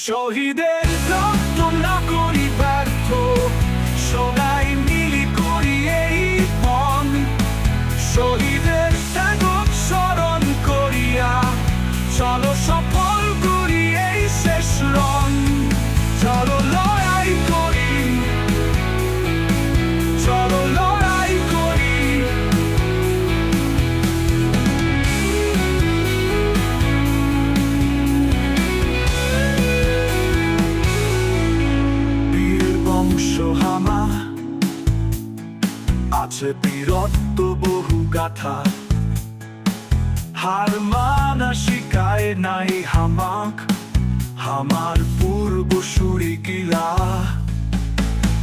শহীদের রক্ত না আছে বীরত্ব বহু গাথা। হার মানা শিকায় নাই হামাক, হামার পূর্ব সুরি গিলা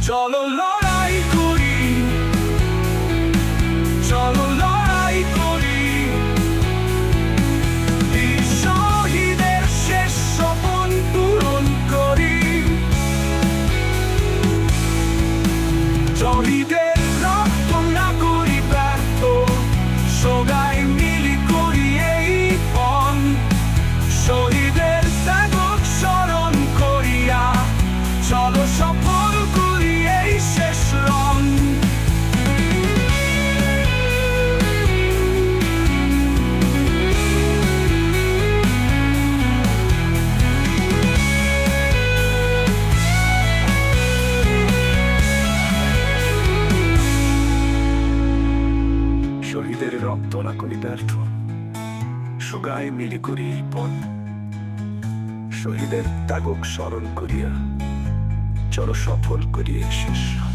চলো লড়াই করি, চলো লড়াই করি। শহীদের শেষ স্বপন পূরণ করি। শহীদের শহীদের রক্ত না করি ব্যর্থ। সুগায় মিলি করি এই শহীদের তাগক স্মরণ করিয়া চলো সফল করিয়ে শেষ।